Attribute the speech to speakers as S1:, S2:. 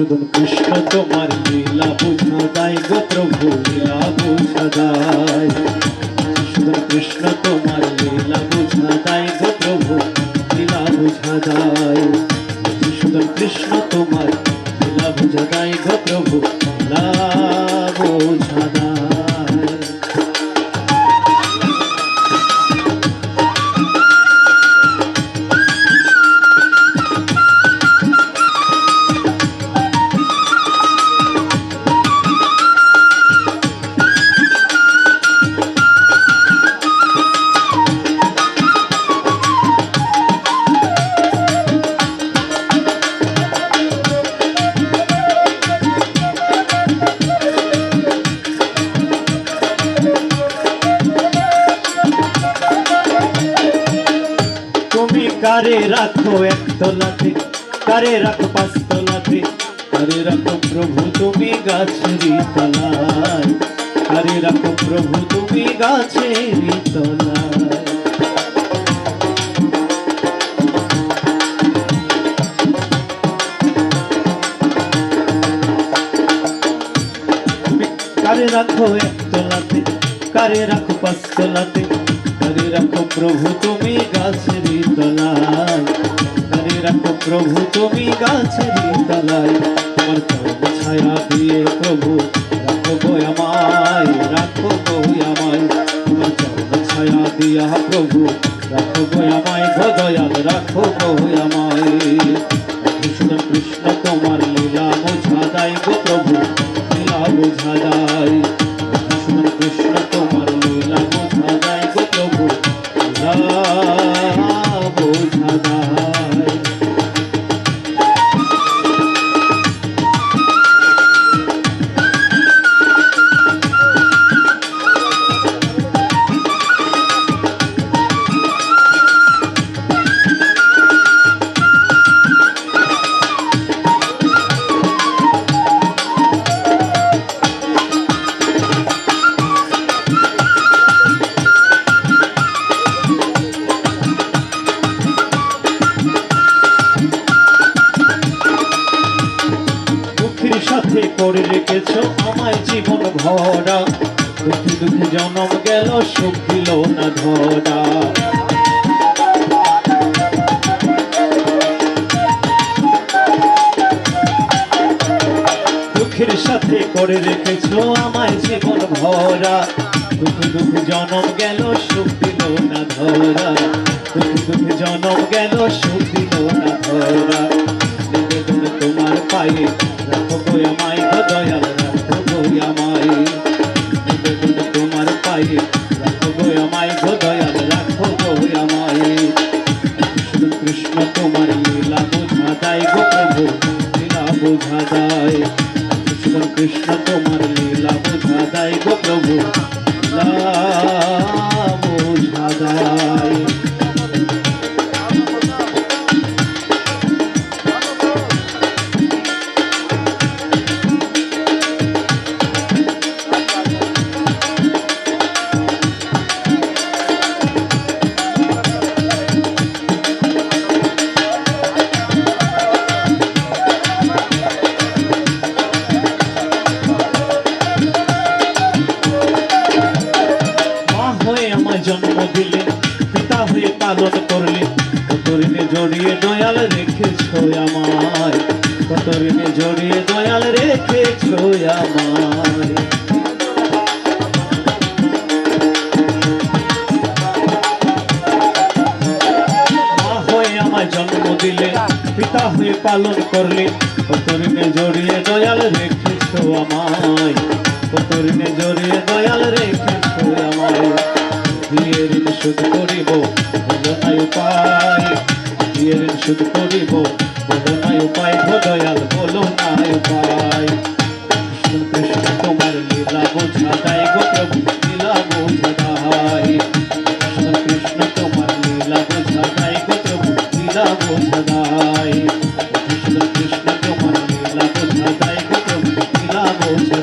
S1: মধুসূদন কৃষ্ণ তোমার লীলা বুঝা দায় গো প্রভু লীলা বুঝা দায় মধুসূদন কৃষ্ণ তোমার লীলা বুঝা দায় গো প্রভু লীলা বুঝা দায় মধুসূদন কৃষ্ণ তোমার লীলা বুঝা দায় গো কারে রাখো এক তলাতে কারে রাখো পাঁচ তলাতে কারে রাখো প্রভু তুমি গাছেরই তলায় কারে রাখো প্রভু তুমি গাছেরই তলায় কারে রাখো এক তলাতে কারে রাখো পাঁচ তলাতে কারে রাখো প্রভু তুমি গাছেরই তলায় কারে রাখো প্রভু তুমি গাছেরই তলায়। তোমার চরণ ছায়া দিয়ে প্রভু, রাখো গো আমায়, রাখো গো আমায়। তোমার চরণ ছায়া দিয়া প্রভু, রাখো গো আমায়, গো দয়াল, রাখো গো আমায়। করে রেখেছ আমায় জীবন ভরা। দুঃখে দুঃখে জনম গেল, সুখ দিল না ধরা। দুঃখের সাথে করে রেখেছ আমায় জীবন ভরা। দুঃখ দুঃখ জনম গেল, সুখ দিল না ধরা। দুঃখ দুঃখ জনম গেল, সুখ দিল না ধরা। তোমার পায়ে বোঝা দায় কৃষ্ণ তোমার লীলা বোঝা দায় গো প্রভু। লীলা। করলে কত ঋণে জড়িয়ে দয়াল রেখেছ আমায়? কত জড়িয়ে দয়াল রেখেছ আমায়? আমায় জন্ম দিলে, পিতা হয়ে পালন করলে কত জড়িয়ে দয়াল রেখেছ আমায়? কত জড়িয়ে দয়াল রেখেছ আমায়? বিয়ের ঋণ শোধ করিব নাই উপায়। বিয়ের ঋণ করিব বলো উপায়। গো দয়াল, বলো নাই উপায়। কৃষ্ণ তোমার লীলা বোঝা দায় গো প্রভু, লীলা বোঝা দায় কৃষ্ণ কৃষ্ণ, তোমার লীলা বোঝা দায় গো প্রভু, লীলা বোঝা দায় কৃষ্ণ কৃষ্ণ, তোমার লীলা বোঝা দায় গো প্রভু, লীলা বোঝা